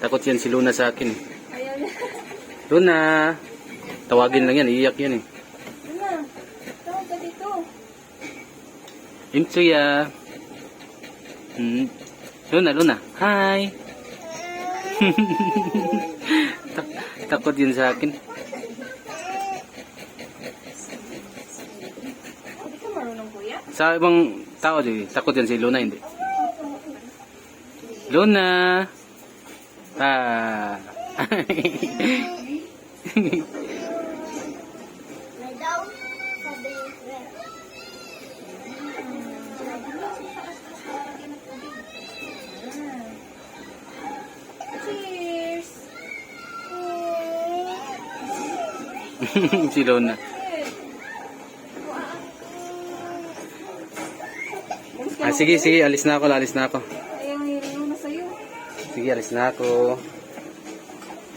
Takot yan si Luna sa akin. Ayaw na. Luna! Tawagin lang yan, iiyak yan eh. Luna, tawag ka dito. Imtsuya! Hmm. Luna, Luna. Hi! Tak- takot yun sa akin. Sa ibang tao, di, takot yan si Luna, hindi. Luna! Ah! Si Luna. Ah, sige, sige, alis na ako, alis na ako. Sige, alis na ako.